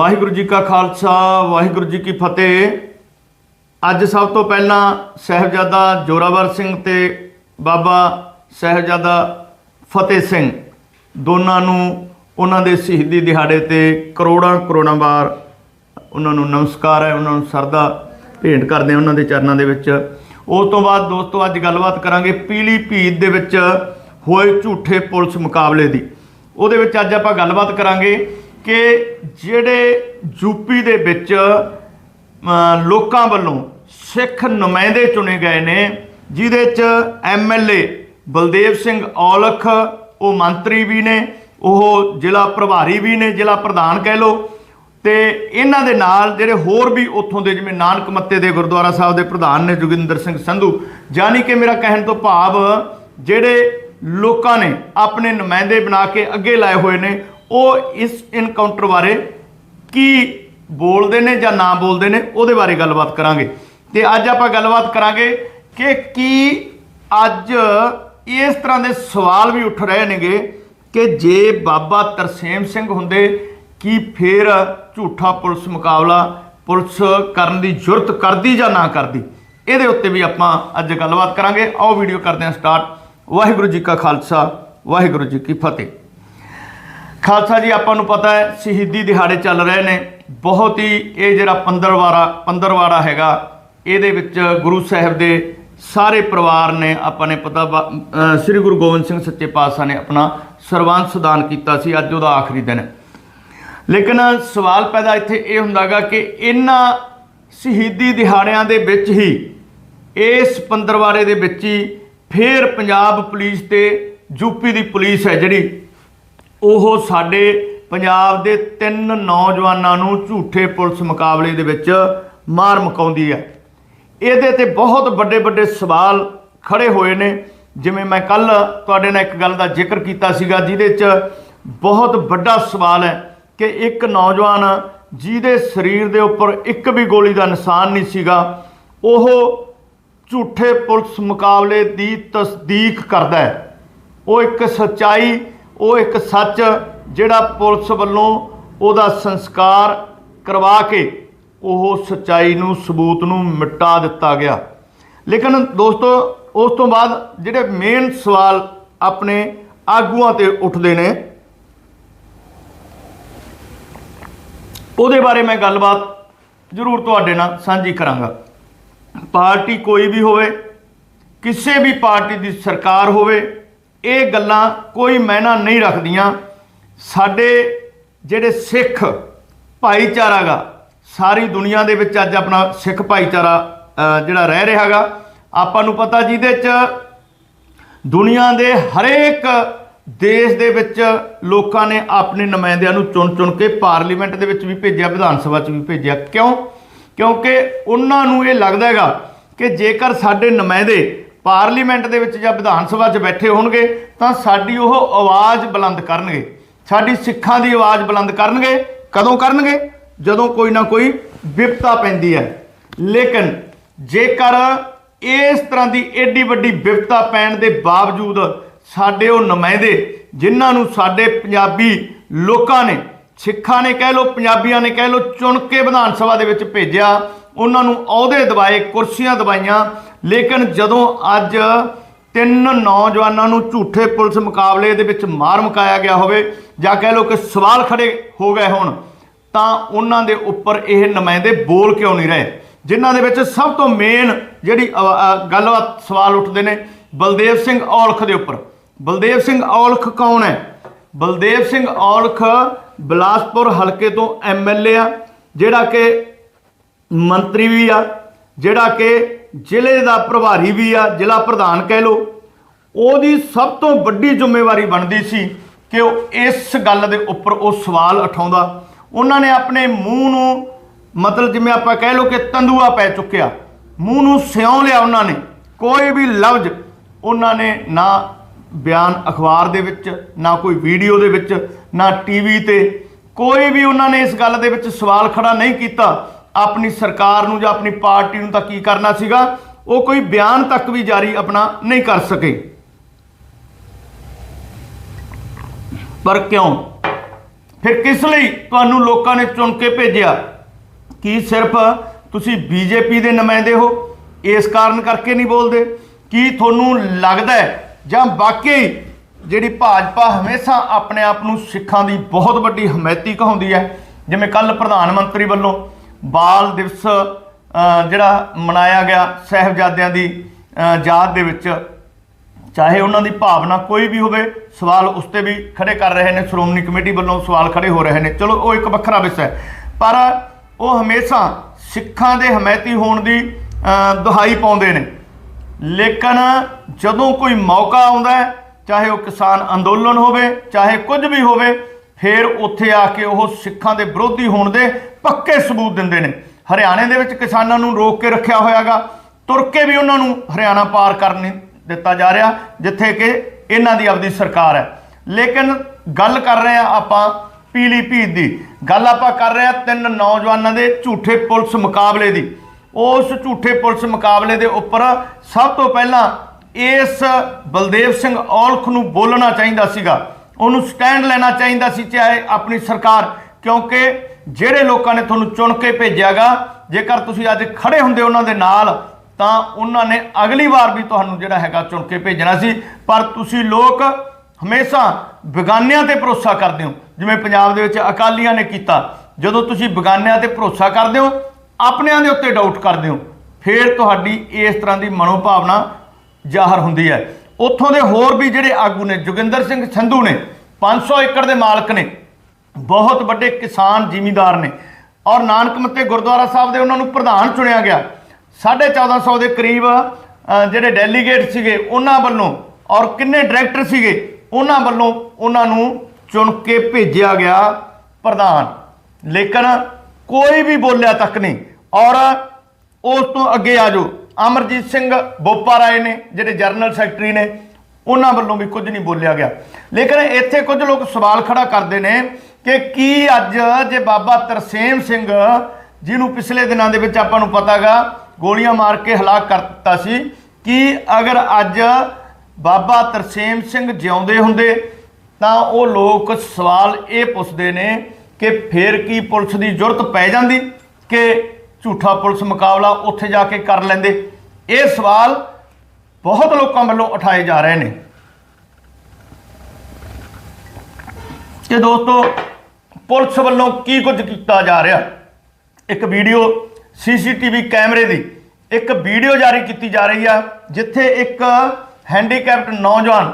ਵਾਹਿਗੁਰੂ ਜੀ ਕਾ ਖਾਲਸਾ, ਵਾਹਿਗੁਰੂ ਜੀ ਕੀ ਫਤਿਹ। ਅੱਜ ਸਭ ਤੋਂ ਪਹਿਲਾਂ ਸਹਿਬਜ਼ਾਦਾ ਜੋਰਾਵਰ ਸਿੰਘ ਤੇ ਬਾਬਾ ਸਹਿਬਜ਼ਾਦਾ ਫਤਿਹ ਸਿੰਘ, ਦੋਨਾਂ ਨੂੰ ਉਹਨਾਂ ਦੇ ਸ਼ਹੀਦੀ ਦਿਹਾੜੇ ਤੇ ਕਰੋੜਾਂ ਕਰੋੜਾਂ ਵਾਰ ਉਹਨਾਂ ਨੂੰ ਨਮਸਕਾਰ ਹੈ, ਉਹਨਾਂ ਨੂੰ ਸਰਦਾ ਭੇਂਟ ਕਰਦੇ ਹਾਂ ਉਹਨਾਂ ਦੇ ਚਰਨਾਂ ਦੇ ਵਿੱਚ। ਉਸ ਤੋਂ ਬਾਅਦ ਦੋਸਤੋ, ਅੱਜ ਗੱਲਬਾਤ ਕਰਾਂਗੇ ਪੀਲੀ ਭੀਤ ਦੇ ਵਿੱਚ ਹੋਏ ਝੂਠੇ ਪੁਲਿਸ ਮੁਕਾਬਲੇ ਦੀ। ਉਹਦੇ ਵਿੱਚ ਅੱਜ ਆਪਾਂ ਗੱਲਬਾਤ ਕਰਾਂਗੇ ਕਿ ਜਿਹੜੇ ਯੂਪੀ ਦੇ ਵਿੱਚ ਲੋਕਾਂ ਵੱਲੋਂ ਸਿੱਖ ਨੁਮਾਇੰਦੇ ਚੁਣੇ ਗਏ ਨੇ, ਜਿਹਦੇ ਚ ਐਮਐਲਏ ਬਲਦੇਵ ਸਿੰਘ ਔਲਖ, ਉਹ ਮੰਤਰੀ ਵੀ ਨੇ, ਉਹ ਜ਼ਿਲ੍ਹਾ ਪ੍ਰਭਾਰੀ ਵੀ ਨੇ, ਜ਼ਿਲ੍ਹਾ ਪ੍ਰਧਾਨ ਕਹਿ ਲਓ, ਤੇ ਇਹਨਾਂ ਦੇ ਨਾਲ ਜਿਹੜੇ ਹੋਰ ਵੀ ਉੱਥੋਂ ਦੇ ਜਿਵੇਂ ਨਾਨਕ ਮੱਤੇ ਦੇ ਗੁਰਦੁਆਰਾ ਸਾਹਿਬ ਦੇ ਪ੍ਰਧਾਨ ਨੇ ਜੋਗਿੰਦਰ ਸਿੰਘ ਸੰਧੂ ਜਾਨੀ ਕਿ ਮੇਰਾ ਕਹਿਣ ਤੋਂ ਭਾਵ ਜਿਹੜੇ ਲੋਕਾਂ ਨੇ ਆਪਣੇ ਨੁਮਾਇੰਦੇ ਬਣਾ ਕੇ ਅੱਗੇ ਲਾਏ ਹੋਏ ਨੇ ਉਹ ਇਸ ਇਨਕਾਊਂਟਰ ਬਾਰੇ ਕੀ ਬੋਲਦੇ ਨੇ ਜਾਂ ਨਾ ਬੋਲਦੇ ਨੇ, ਉਹਦੇ ਬਾਰੇ ਗੱਲਬਾਤ ਕਰਾਂਗੇ। ਤੇ ਅੱਜ ਆਪਾਂ ਗੱਲਬਾਤ ਕਰਾਂਗੇ ਕਿ ਕੀ ਅੱਜ ਇਸ ਤਰ੍ਹਾਂ ਦੇ ਸਵਾਲ ਵੀ ਉੱਠ ਰਹੇ ਨੇਗੇ ਕਿ ਜੇ ਬਾਬਾ ਤਰਸੇਮ ਸਿੰਘ ਹੁੰਦੇ, ਕੀ ਫੇਰ ਝੂਠਾ ਪੁਲਿਸ ਮੁਕਾਬਲਾ ਪੁਲਿਸ ਕਰਨ ਦੀ ਜ਼ਰੂਰਤ ਕਰਦੀ ਜਾਂ ਨਾ ਕਰਦੀ? ਇਹਦੇ ਉੱਤੇ ਵੀ ਆਪਾਂ ਅੱਜ ਗੱਲਬਾਤ ਕਰਾਂਗੇ। ਆਓ ਵੀਡੀਓ ਕਰਦੇ ਹਾਂ ਸਟਾਰਟ। ਵਾਹਿਗੁਰੂ ਜੀ ਕਾ ਖਾਲਸਾ, ਵਾਹਿਗੁਰੂ ਜੀ ਕੀ ਫਤਿਹ। ਖਾਲਸਾ ਜੀ, ਆਪਾਂ ਨੂੰ ਪਤਾ ਹੈ, ਸ਼ਹੀਦੀ ਦਿਹਾੜੇ ਚੱਲ ਰਹੇ ਨੇ। ਬਹੁਤ ਹੀ ਇਹ ਜਿਹੜਾ ਪੰਦਰਵਾੜਾ ਪੰਦਰਵਾੜਾ ਹੈਗਾ, ਇਹਦੇ ਵਿੱਚ ਗੁਰੂ ਸਾਹਿਬ ਦੇ ਸਾਰੇ ਪਰਿਵਾਰ ਨੇ ਆਪਾਂ ਨੇ ਪਤਾ ਵਾ- ਸ੍ਰੀ ਗੁਰੂ ਗੋਬਿੰਦ ਸਿੰਘ ਸੱਚੇ ਪਾਤਸ਼ਾਹ ਨੇ ਆਪਣਾ ਸਰਵੰਸ ਦਾਨ ਕੀਤਾ ਸੀ, ਅੱਜ ਉਹਦਾ ਆਖਰੀ ਦਿਨ ਹੈ। ਲੇਕਿਨ ਸਵਾਲ ਪੈਦਾ ਇੱਥੇ ਇਹ ਹੁੰਦਾਗਾ ਕਿ ਇਹਨਾਂ ਸ਼ਹੀਦੀ ਦਿਹਾੜਿਆਂ ਦੇ ਵਿੱਚ ਹੀ, ਇਸ ਪੰਦਰਵਾੜੇ ਦੇ ਵਿੱਚ ਹੀ ਫੇਰ ਪੰਜਾਬ ਪੁਲਿਸ ਤੇ ਯੂਪੀ ਦੀ ਪੁਲਿਸ ਹੈ ਜਿਹੜੀ ਉਹ ਸਾਡੇ ਪੰਜਾਬ ਦੇ ਤਿੰਨ ਨੌਜਵਾਨਾਂ ਨੂੰ ਝੂਠੇ ਪੁਲਿਸ ਮੁਕਾਬਲੇ ਦੇ ਵਿੱਚ ਮਾਰ ਮੁਕਾਉਂਦੀ ਹੈ। ਇਹਦੇ ਤੇ ਬਹੁਤ ਵੱਡੇ ਵੱਡੇ ਸਵਾਲ ਖੜੇ ਹੋਏ ਨੇ। ਜਿਵੇਂ ਮੈਂ ਕੱਲ ਤੁਹਾਡੇ ਨਾਲ ਇੱਕ ਗੱਲ ਦਾ ਜ਼ਿਕਰ ਕੀਤਾ ਸੀਗਾ, ਜਿਹਦੇ 'ਚ ਬਹੁਤ ਵੱਡਾ ਸਵਾਲ ਹੈ ਕਿ ਇੱਕ ਨੌਜਵਾਨ ਜਿਹਦੇ ਸਰੀਰ ਦੇ ਉੱਪਰ ਇੱਕ ਵੀ ਗੋਲੀ ਦਾ ਨਿਸ਼ਾਨ ਨਹੀਂ ਸੀਗਾ, ਉਹ ਝੂਠੇ ਪੁਲਿਸ ਮੁਕਾਬਲੇ ਦੀ ਤਸਦੀਕ ਕਰਦਾ ਹੈ। ਉਹ ਇੱਕ ਸੱਚਾਈ ਉਹ ਇੱਕ ਸੱਚ ਜਿਹੜਾ ਪੁਲਿਸ ਵੱਲੋਂ ਉਹਦਾ ਸੰਸਕਾਰ ਕਰਵਾ ਕੇ ਉਹ ਸੱਚਾਈ ਨੂੰ, ਸਬੂਤ ਨੂੰ ਮਿਟਾ ਦਿੱਤਾ ਗਿਆ। ਲੇਕਿਨ ਦੋਸਤੋ, ਉਸ ਤੋਂ ਬਾਅਦ ਜਿਹੜੇ ਮੇਨ ਸਵਾਲ ਆਪਣੇ ਆਗੂਆਂ ਤੇ ਉੱਠਦੇ ਨੇ, ਉਹਦੇ ਬਾਰੇ ਮੈਂ ਗੱਲਬਾਤ ਜ਼ਰੂਰ ਤੁਹਾਡੇ ਨਾਲ ਸਾਂਝੀ ਕਰਾਂਗਾ। ਪਾਰਟੀ ਕੋਈ ਵੀ ਹੋਵੇ, ਕਿਸੇ ਵੀ ਪਾਰਟੀ ਦੀ ਸਰਕਾਰ ਹੋਵੇ ਇਹ ਗੱਲਾਂ ਕੋਈ ਮਾਇਨਾ ਨਹੀਂ ਰੱਖਦੀਆਂ। ਸਾਡੇ ਜਿਹੜੇ ਸਿੱਖ ਭਾਈਚਾਰਾ ਗਾ, ਸਾਰੀ ਦੁਨੀਆ ਦੇ ਵਿੱਚ ਅੱਜ ਆਪਣਾ ਸਿੱਖ ਭਾਈਚਾਰਾ ਜਿਹੜਾ ਰਹਿ ਰਿਹਾ ਗਾ, ਆਪਾਂ ਨੂੰ ਪਤਾ ਜਿਹਦੇ ਚ ਦੁਨੀਆ ਦੇ ਹਰੇਕ ਦੇਸ਼ ਦੇ ਵਿੱਚ ਲੋਕਾਂ ਨੇ ਆਪਣੇ ਨੁਮਾਇੰਦਿਆਂ ਨੂੰ ਚੁਣ ਚੁਣ ਕੇ ਪਾਰਲੀਮੈਂਟ ਦੇ ਵਿੱਚ ਵੀ ਭੇਜਿਆ, ਵਿਧਾਨ ਸਭਾ 'ਚ ਵੀ ਭੇਜਿਆ। ਕਿਉਂ? ਕਿਉਂਕਿ ਉਹਨਾਂ ਨੂੰ ਇਹ ਲੱਗਦਾ ਹੈਗਾ ਕਿ ਜੇਕਰ ਸਾਡੇ ਨੁਮਾਇੰਦੇ ਪਾਰਲੀਮੈਂਟ ਦੇ ਵਿੱਚ ਜਾਂ ਵਿਧਾਨ ਸਭਾ 'ਚ ਬੈਠੇ ਹੋਣਗੇ, ਤਾਂ ਸਾਡੀ ਉਹ ਆਵਾਜ਼ ਬੁਲੰਦ ਕਰਨਗੇ। ਸਾਡੀ ਸਿੱਖਾਂ ਦੀ ਆਵਾਜ਼ ਬੁਲੰਦ ਕਰਨਗੇ। ਕਦੋਂ ਕਰਨਗੇ? ਜਦੋਂ ਕੋਈ ਨਾ ਕੋਈ ਵਿਪਤਾ ਪੈਂਦੀ ਹੈ। ਲੇਕਿਨ ਜੇਕਰ ਇਸ ਤਰ੍ਹਾਂ ਦੀ ਏਡੀ ਵੱਡੀ ਵਿਪਤਾ ਪੈਣ ਦੇ ਬਾਵਜੂਦ ਸਾਡੇ ਉਹ ਨੁਮਾਇੰਦੇ, ਜਿਨ੍ਹਾਂ ਨੂੰ ਸਾਡੇ ਪੰਜਾਬੀ ਲੋਕਾਂ ਨੇ, ਸਿੱਖਾਂ ਨੇ ਕਹਿ ਲਓ, ਪੰਜਾਬੀਆਂ ਨੇ ਕਹਿ ਲਓ, ਚੁਣ ਕੇ ਵਿਧਾਨ ਸਭਾ ਦੇ ਵਿੱਚ ਭੇਜਿਆ ਉਹਨਾਂ ਨੂੰ ਅਹੁਦੇ ਦਿਵਾਏ, ਕੁਰਸੀਆਂ ਦਵਾਈਆਂ। ਲੇਕਿਨ ਜਦੋਂ ਅੱਜ ਤਿੰਨ ਨੌਜਵਾਨਾਂ ਨੂੰ ਝੂਠੇ ਪੁਲਿਸ ਮੁਕਾਬਲੇ ਦੇ ਵਿੱਚ ਮਾਰ ਮੁਕਾਇਆ ਗਿਆ ਹੋਵੇ ਜਾਂ ਕਹਿ ਲਓ ਕਿ ਸਵਾਲ ਖੜੇ ਹੋ ਗਏ ਹੋਣ, ਤਾਂ ਉਹਨਾਂ ਦੇ ਉੱਪਰ ਇਹ ਨੁਮਾਇੰਦੇ ਬੋਲ ਕਿਉਂ ਨਹੀਂ ਰਹੇ? ਜਿਨ੍ਹਾਂ ਦੇ ਵਿੱਚ ਸਭ ਤੋਂ ਮੇਨ ਜਿਹੜੀ ਗੱਲਬਾਤ ਸਵਾਲ ਉੱਠਦੇ ਨੇ, ਬਲਦੇਵ ਸਿੰਘ ਔਲਖ ਦੇ ਉੱਪਰ। ਬਲਦੇਵ ਸਿੰਘ ਔਲਖ ਕੌਣ ਹੈ? ਬਲਦੇਵ ਸਿੰਘ ਔਲਖ ਬਿਲਾਸਪੁਰ ਹਲਕੇ ਤੋਂ ਐਮਐਲਏ ਆ, ਜਿਹੜਾ ਕਿ ਮੰਤਰੀ ਵੀ ਆ, ਜਿਹੜਾ ਕਿ ਜ਼ਿਲ੍ਹੇ ਦਾ ਪ੍ਰਭਾਰੀ ਵੀ ਆ, ਜ਼ਿਲ੍ਹਾ ਪ੍ਰਧਾਨ ਕਹਿ ਲਓ, ਉਹਦੀ ਸਭ ਤੋਂ ਵੱਡੀ ਜ਼ਿੰਮੇਵਾਰੀ ਬਣਦੀ ਸੀ ਕਿ ਉਹ ਇਸ ਗੱਲ ਦੇ ਉੱਪਰ ਉਹ ਸਵਾਲ ਉਠਾਉਂਦਾ। ਉਹਨਾਂ ਨੇ ਆਪਣੇ ਮੂੰਹ ਨੂੰ, ਮਤਲਬ ਜਿਵੇਂ ਆਪਾਂ ਕਹਿ ਲਓ ਕਿ ਤੰਦੂਆ ਪੈ ਚੁੱਕਿਆ, ਮੂੰਹ ਨੂੰ ਸਿਉਂ ਲਿਆ ਉਹਨਾਂ ਨੇ। ਕੋਈ ਵੀ ਲਫ਼ਜ਼ ਉਹਨਾਂ ਨੇ ਨਾ ਬਿਆਨ ਅਖਬਾਰ ਦੇ ਵਿੱਚ, ਨਾ ਕੋਈ ਵੀਡੀਓ ਦੇ ਵਿੱਚ, ਨਾ ਟੀਵੀ ਤੇ, ਕੋਈ ਵੀ ਉਹਨਾਂ ਨੇ ਇਸ ਗੱਲ ਦੇ ਵਿੱਚ ਸਵਾਲ ਖੜਾ ਨਹੀਂ ਕੀਤਾ ਆਪਣੀ ਸਰਕਾਰ ਨੂੰ ਜਾਂ ਆਪਣੀ ਪਾਰਟੀ ਨੂੰ ਤਾਂ ਕੀ ਕਰਨਾ ਸੀਗਾ? ਉਹ ਕੋਈ ਬਿਆਨ ਤੱਕ ਵੀ ਜਾਰੀ ਆਪਣਾ ਨਹੀਂ ਕਰ ਸਕੇ। ਪਰ ਕਿਉਂ? ਫਿਰ ਕਿਸ ਲਈ ਤੁਹਾਨੂੰ ਲੋਕਾਂ ਨੇ ਚੁਣ ਕੇ ਭੇਜਿਆ? ਕੀ ਸਿਰਫ ਤੁਸੀਂ ਬੀਜੇਪੀ ਦੇ ਨੁਮਾਇੰਦੇ ਹੋ? ਇਸ ਕਾਰਨ ਕਰਕੇ ਨਹੀਂ ਬੋਲਦੇ? ਕੀ ਤੁਹਾਨੂੰ ਲੱਗਦਾ ਜਾਂ ਵਾਕਈ ਜਿਹੜੀ ਭਾਜਪਾ ਹਮੇਸ਼ਾ ਆਪਣੇ ਆਪ ਨੂੰ ਸਿੱਖਾਂ ਦੀ ਬਹੁਤ ਵੱਡੀ ਹਮਾਇਤੀ ਕਹਾਉਂਦੀ ਹੈ, ਜਿਵੇਂ ਕੱਲ ਪ੍ਰਧਾਨ ਮੰਤਰੀ ਵੱਲੋਂ ਬਾਲ ਦਿਵਸ ਜਿਹੜਾ ਮਨਾਇਆ ਗਿਆ ਸਹਿਬਜ਼ਾਦਿਆਂ ਦੀ ਯਾਦ ਦੇ ਵਿੱਚ, ਚਾਹੇ ਉਹਨਾਂ ਦੀ ਭਾਵਨਾ ਕੋਈ ਵੀ ਹੋਵੇ, ਸਵਾਲ ਉਸ ਤੇ ਵੀ ਖੜੇ ਕਰ ਰਹੇ ਨੇ, ਸ਼੍ਰੋਮਣੀ ਕਮੇਟੀ ਵੱਲੋਂ ਸਵਾਲ ਖੜੇ ਹੋ ਰਹੇ ਨੇ। ਚਲੋ, ਉਹ ਇੱਕ ਵੱਖਰਾ ਵਿਸ਼ਾ ਹੈ। ਪਰ ਉਹ ਹਮੇਸ਼ਾ ਸਿੱਖਾਂ ਦੇ ਹਮਾਇਤੀ ਹੋਣ ਦੀ ਦੁਹਾਈ ਪਾਉਂਦੇ ਨੇ। ਲੇਕਿਨ ਜਦੋਂ ਕੋਈ ਮੌਕਾ ਆਉਂਦਾ ਚਾਹੇ ਉਹ ਕਿਸਾਨ ਅੰਦੋਲਨ ਹੋਵੇ, ਚਾਹੇ ਕੁਝ ਵੀ ਹੋਵੇ ਫਿਰ ਉੱਥੇ ਆ ਕੇ ਉਹ ਸਿੱਖਾਂ ਦੇ ਵਿਰੋਧੀ ਹੋਣ ਦੇ ਪੱਕੇ ਸਬੂਤ ਦਿੰਦੇ ਨੇ। ਹਰਿਆਣੇ ਦੇ ਵਿੱਚ ਕਿਸਾਨਾਂ ਨੂੰ ਰੋਕ ਕੇ ਰੱਖਿਆ ਹੋਇਆਗਾ। ਤੁਰ ਕੇ ਵੀ ਉਹਨਾਂ ਨੂੰ ਹਰਿਆਣਾ ਪਾਰ ਕਰਨ ਦਿੱਤਾ ਜਾ ਰਿਹਾ, ਜਿੱਥੇ ਕਿ ਇਹਨਾਂ ਦੀ ਆਪਦੀ ਸਰਕਾਰ ਹੈ। ਲੇਕਿਨ ਗੱਲ ਕਰ ਰਹੇ ਆ ਆਪਾਂ ਪੀਲੀ ਭੀਤ ਦੀ। ਗੱਲ ਆਪਾਂ ਕਰ ਰਹੇ ਆ ਤਿੰਨ ਨੌਜਵਾਨਾਂ ਦੇ ਝੂਠੇ ਪੁਲਿਸ ਮੁਕਾਬਲੇ ਦੀ। ਉਸ ਝੂਠੇ ਪੁਲਿਸ ਮੁਕਾਬਲੇ ਦੇ ਉੱਪਰ ਸਭ ਤੋਂ ਪਹਿਲਾਂ ਇਸ ਬਲਦੇਵ ਸਿੰਘ ਔਲਖ ਨੂੰ ਬੋਲਣਾ ਚਾਹੀਦਾ ਸੀਗਾ। ਉਹਨੂੰ ਸਟੈਂਡ ਲੈਣਾ ਚਾਹੀਦਾ ਸੀ ਚਾਹੇ ਆਪਣੀ ਸਰਕਾਰ, ਕਿਉਂਕਿ ਜਿਹੜੇ ਲੋਕਾਂ ਨੇ ਤੁਹਾਨੂੰ ਚੁਣ ਕੇ ਭੇਜਿਆਗਾ, ਜੇਕਰ ਤੁਸੀਂ ਅੱਜ ਖੜੇ ਹੁੰਦੇ ਉਹਨਾਂ ਦੇ ਨਾਲ, ਤਾਂ ਉਹਨਾਂ ਨੇ ਅਗਲੀ ਵਾਰ ਵੀ ਤੁਹਾਨੂੰ ਜਿਹੜਾ ਹੈਗਾ ਚੁਣ ਕੇ ਭੇਜਣਾ ਸੀ। ਪਰ ਤੁਸੀਂ ਲੋਕ ਹਮੇਸ਼ਾ ਬੇਗਾਨਿਆਂ ਤੇ ਭਰੋਸਾ ਕਰਦੇ ਹੋ। ਜਿਵੇਂ ਪੰਜਾਬ ਦੇ ਵਿੱਚ ਅਕਾਲੀਆਂ ਨੇ ਕੀਤਾ। ਜਦੋਂ ਤੁਸੀਂ ਬੇਗਾਨਿਆਂ ਤੇ ਭਰੋਸਾ ਕਰਦੇ ਹੋ, ਆਪਣਿਆਂ ਦੇ ਉੱਤੇ ਡਾਊਟ ਕਰਦੇ ਹੋ, ਫਿਰ ਤੁਹਾਡੀ ਇਸ ਤਰ੍ਹਾਂ ਦੀ ਮਨੋਭਾਵਨਾ ਜ਼ਾਹਰ ਹੁੰਦੀ ਹੈ। ਉੱਥੋਂ ਦੇ ਹੋਰ ਵੀ ਜਿਹੜੇ ਆਗੂ ਨੇ, ਜੋਗਿੰਦਰ ਸਿੰਘ ਸੰਧੂ ਨੇ 500 ਏਕੜ ਦੇ ਮਾਲਕ ਨੇ, ਬਹੁਤ ਵੱਡੇ ਕਿਸਾਨ ਜ਼ਿਮੀਂਦਾਰ ਨੇ। ਔਰ ਨਾਨਕ ਮੱਤੇ ਗੁਰਦੁਆਰਾ ਸਾਹਿਬ ਦੇ ਉਹਨਾਂ ਨੂੰ ਪ੍ਰਧਾਨ ਚੁਣਿਆ ਗਿਆ। 1450 ਦੇ ਕਰੀਬ ਜਿਹੜੇ ਡੈਲੀਗੇਟ ਸੀਗੇ, ਉਹਨਾਂ ਵੱਲੋਂ, ਔਰ ਕਿੰਨੇ ਡਾਇਰੈਕਟਰ ਸੀਗੇ, ਉਹਨਾਂ ਵੱਲੋਂ ਉਹਨਾਂ ਨੂੰ ਚੁਣ ਕੇ ਭੇਜਿਆ ਗਿਆ ਪ੍ਰਧਾਨ। ਲੇਕਿਨ ਕੋਈ ਵੀ ਬੋਲਿਆ ਤੱਕ ਨਹੀਂ। ਔਰ ਉਸ ਤੋਂ ਅੱਗੇ ਆ ਜਾਓ। ਅਮਰਜੀਤ ਸਿੰਘ ਬੋਪਾ ਰਾਏ ਨੇ, ਜਿਹੜੇ ਜਨਰਲ ਸੈਕਟਰੀ ਨੇ, ਉਹਨਾਂ ਵੱਲੋਂ ਵੀ ਕੁਝ ਨਹੀਂ ਬੋਲਿਆ ਗਿਆ। ਲੇਕਿਨ ਇੱਥੇ ਕੁਝ ਲੋਕ ਸਵਾਲ ਖੜਾ ਕਰਦੇ ਨੇ ਕਿ ਕੀ ਅੱਜ ਜੇ ਬਾਬਾ ਤਰਸੇਮ ਸਿੰਘ, ਜਿਹਨੂੰ ਪਿਛਲੇ ਦਿਨਾਂ ਦੇ ਵਿੱਚ ਆਪਾਂ ਨੂੰ ਪਤਾਗਾ, ਗੋਲੀਆਂ ਮਾਰ ਕੇ ਹਲਾਕ ਕਰ ਦਿੱਤਾ ਸੀ, ਕਿ ਅਗਰ ਅੱਜ ਬਾਬਾ ਤਰਸੇਮ ਸਿੰਘ ਜਿਉਂਦੇ ਹੁੰਦੇ, ਤਾਂ ਉਹ ਲੋਕ ਸਵਾਲ ਇਹ ਪੁੱਛਦੇ ਨੇ ਕਿ ਫੇਰ ਕੀ ਪੁਲਿਸ ਦੀ ਜ਼ਰੂਰਤ ਪੈ ਜਾਂਦੀ, ਕਿ ਝੂਠਾ ਪੁਲਿਸ ਮੁਕਾਬਲਾ ਉੱਥੇ ਜਾ ਕੇ ਕਰ ਲੈਂਦੇ। ਇਹ ਸਵਾਲ ਬਹੁਤ ਲੋਕਾਂ ਵੱਲੋਂ ਉਠਾਏ ਜਾ ਰਹੇ ਨੇ। ਕਿ ਦੋਸਤੋ, ਪੁਲਿਸ ਵੱਲੋਂ ਕੀ ਕੁਝ ਕੀਤਾ ਜਾ ਰਿਹਾ? ਇੱਕ ਵੀਡੀਓ ਸੀਸੀਟੀਵੀ ਕੈਮਰੇ ਦੀ ਇੱਕ ਵੀਡੀਓ ਜਾਰੀ ਕੀਤੀ ਜਾ ਰਹੀ ਆ, ਜਿੱਥੇ ਇੱਕ ਹੈਂਡੀਕੈਪਟ ਨੌਜਵਾਨ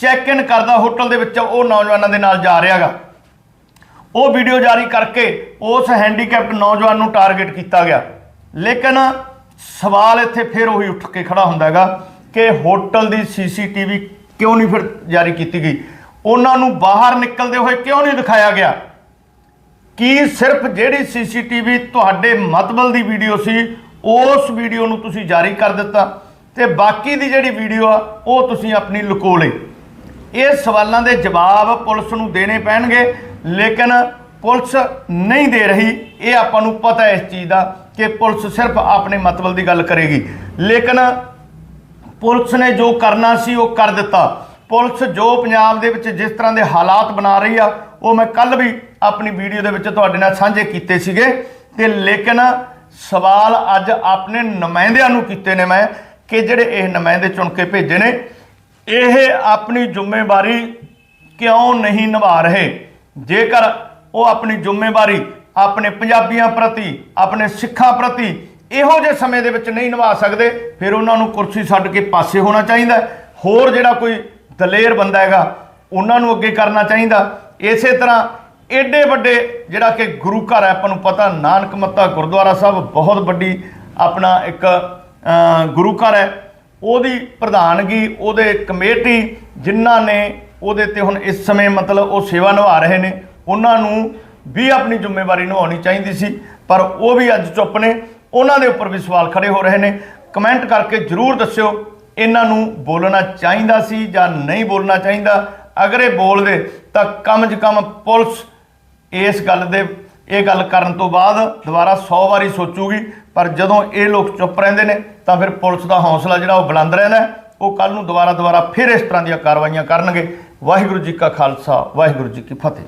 ਚੈੱਕ ਇਨ ਕਰਦਾ ਹੋਟਲ ਦੇ ਵਿੱਚ, ਉਹ ਨੌਜਵਾਨਾਂ ਦੇ ਨਾਲ ਜਾ ਰਿਹਾਗਾ। ਉਹ ਵੀਡੀਓ ਜਾਰੀ ਕਰਕੇ ਉਸ ਹੈਂਡੀਕੈਪਟ ਨੌਜਵਾਨ ਨੂੰ ਟਾਰਗੇਟ ਕੀਤਾ ਗਿਆ। ਲੇਕਿਨ ਸਵਾਲ ਇੱਥੇ ਫਿਰ ਉਹੀ ਉੱਠ ਕੇ ਖੜਾ ਹੁੰਦਾ ਹੈਗਾ ਕਿ ਹੋਟਲ ਦੀ ਸੀਸੀਟੀਵੀ ਕਿਉਂ ਨਹੀਂ ਫਿਰ ਜਾਰੀ ਕੀਤੀ ਗਈ? ਉਹਨਾਂ ਨੂੰ ਬਾਹਰ ਨਿਕਲਦੇ ਹੋਏ ਕਿਉਂ ਨਹੀਂ ਦਿਖਾਇਆ ਗਿਆ? ਕੀ ਸਿਰਫ ਜਿਹੜੀ ਸੀਸੀਟੀਵੀ ਤੁਹਾਡੇ ਮਤਬਲ ਦੀ ਵੀਡੀਓ ਸੀ, ਉਸ ਵੀਡੀਓ ਨੂੰ ਤੁਸੀਂ ਜਾਰੀ ਕਰ ਦਿੱਤਾ ਤੇ ਬਾਕੀ ਦੀ ਜਿਹੜੀ ਵੀਡੀਓ ਆ, ਉਹ ਤੁਸੀਂ ਆਪਣੀ ਲੁਕੋ ਲਈ। ਇਹ ਸਵਾਲਾਂ ਦੇ ਜਵਾਬ ਪੁਲਿਸ ਨੂੰ ਦੇਣੇ ਪੈਣਗੇ, ਲੇਕਿਨ ਪੁਲਿਸ ਨਹੀਂ ਦੇ ਰਹੀ। ਇਹ ਆਪਾਂ ਨੂੰ ਪਤਾ ਹੈ ਇਸ ਚੀਜ਼ ਦਾ ਕਿ ਪੁਲਿਸ ਸਿਰਫ ਆਪਣੇ ਮਤਲਬ ਦੀ ਗੱਲ ਕਰੇਗੀ। ਲੇਕਿਨ ਪੁਲਿਸ ਨੇ ਜੋ ਕਰਨਾ ਸੀ ਉਹ ਕਰ ਦਿੱਤਾ। ਪੁਲਿਸ ਜੋ ਪੰਜਾਬ ਦੇ ਵਿੱਚ ਜਿਸ ਤਰ੍ਹਾਂ ਦੇ ਹਾਲਾਤ ਬਣਾ ਰਹੀ ਆ, ਉਹ ਮੈਂ ਕੱਲ ਵੀ ਆਪਣੀ ਵੀਡੀਓ ਦੇ ਵਿੱਚ ਤੁਹਾਡੇ ਨਾਲ ਸਾਂਝੇ ਕੀਤੇ ਸੀਗੇ। ਤੇ ਲੇਕਿਨ ਸਵਾਲ ਅੱਜ ਆਪਣੇ ਨੁਮਾਇੰਦਿਆਂ ਨੂੰ ਕੀਤੇ ਨੇ ਮੈਂ ਕਿ ਜਿਹੜੇ ਇਹ ਨੁਮਾਇੰਦੇ ਚੁਣ ਕੇ ਭੇਜੇ ਨੇ। ਇਹ ਆਪਣੀ ਜ਼ਿੰਮੇਵਾਰੀ ਕਿਉਂ ਨਹੀਂ ਨਿਭਾ ਰਹੇ? ਜੇਕਰ ਉਹ ਆਪਣੀ ਜ਼ਿੰਮੇਵਾਰੀ ਆਪਣੇ ਪੰਜਾਬੀਆਂ ਪ੍ਰਤੀ, ਆਪਣੇ ਸਿੱਖਾਂ ਪ੍ਰਤੀ ਇਹੋ ਜਿਹੇ ਸਮੇਂ ਦੇ ਵਿੱਚ ਨਹੀਂ ਨਿਭਾ ਸਕਦੇ, ਫਿਰ ਉਹਨਾਂ ਨੂੰ ਕੁਰਸੀ ਛੱਡ ਕੇ ਪਾਸੇ ਹੋਣਾ ਚਾਹੀਦਾ ਹੋਰ ਜਿਹੜਾ ਕੋਈ ਦਲੇਰ ਬੰਦਾ ਹੈਗਾ, ਉਹਨਾਂ ਨੂੰ ਅੱਗੇ ਕਰਨਾ ਚਾਹੀਦਾ। ਇਸੇ ਤਰ੍ਹਾਂ ਏਡੇ ਵੱਡੇ ਜਿਹੜਾ ਕਿ ਗੁਰੂ ਘਰ ਹੈ, ਆਪਾਂ ਨੂੰ ਪਤਾ, ਨਾਨਕ ਮੱਤਾ ਗੁਰਦੁਆਰਾ ਸਾਹਿਬ ਬਹੁਤ ਵੱਡੀ ਆਪਣਾ ਇੱਕ ਗੁਰੂ ਘਰ ਹੈ। ਉਹਦੀ ਪ੍ਰਧਾਨਗੀ, ਉਹਦੇ ਕਮੇਟੀ ਜਿਨ੍ਹਾਂ ਨੇ ਉਹਦੇ ਤੇ ਹੁਣ ਇਸ ਸਮੇਂ ਮਤਲਬ ਉਹ ਸੇਵਾ ਨਿਭਾ ਰਹੇ ਨੇ, ਉਹਨਾਂ ਨੂੰ ਵੀ ਆਪਣੀ ਜ਼ਿੰਮੇਵਾਰੀ ਨਿਭਾਉਣੀ ਚਾਹੀਦੀ ਸੀ, ਪਰ ਉਹ ਵੀ ਅੱਜ ਚੁੱਪ ਨੇ। ਉਹਨਾਂ ਦੇ ਉੱਪਰ ਵੀ ਸਵਾਲ ਖੜੇ ਹੋ ਰਹੇ ਨੇ। ਕਮੈਂਟ ਕਰਕੇ ਜਰੂਰ ਦੱਸਿਓ, ਇਹਨਾਂ ਨੂੰ ਬੋਲਣਾ ਚਾਹੀਦਾ ਸੀ ਜਾਂ ਨਹੀਂ ਬੋਲਣਾ ਚਾਹੀਦਾ? ਅਗਰ ਇਹ ਬੋਲਦੇ, ਤਾਂ ਕਮ ਜ ਕਮ ਪੁਲਿਸ ਇਸ ਗੱਲ ਦੇ, ਇਹ ਗੱਲ ਕਰਨ ਤੋਂ ਬਾਅਦ ਦੁਬਾਰਾ 100 ਵਾਰੀ ਸੋਚੂਗੀ। ਪਰ ਜਦੋਂ ਇਹ ਲੋਕ ਚੁੱਪ ਰਹਿੰਦੇ ਨੇ, ਤਾਂ ਫਿਰ ਪੁਲਿਸ ਦਾ ਹੌਸਲਾ ਜਿਹੜਾ ਉਹ ਬੁਲੰਦ ਰਹਿੰਦਾ ਉਹ ਕੱਲ ਨੂੰ ਦੁਬਾਰਾ ਦੁਬਾਰਾ ਫਿਰ ਇਸ ਤਰ੍ਹਾਂ ਦੀਆਂ ਕਾਰਵਾਈਆਂ ਕਰਨਗੇ। ਵਾਹਿਗੁਰੂ ਜੀ ਕਾ ਖਾਲਸਾ, ਵਾਹਿਗੁਰੂ ਜੀ ਕੀ ਫਤਿਹ।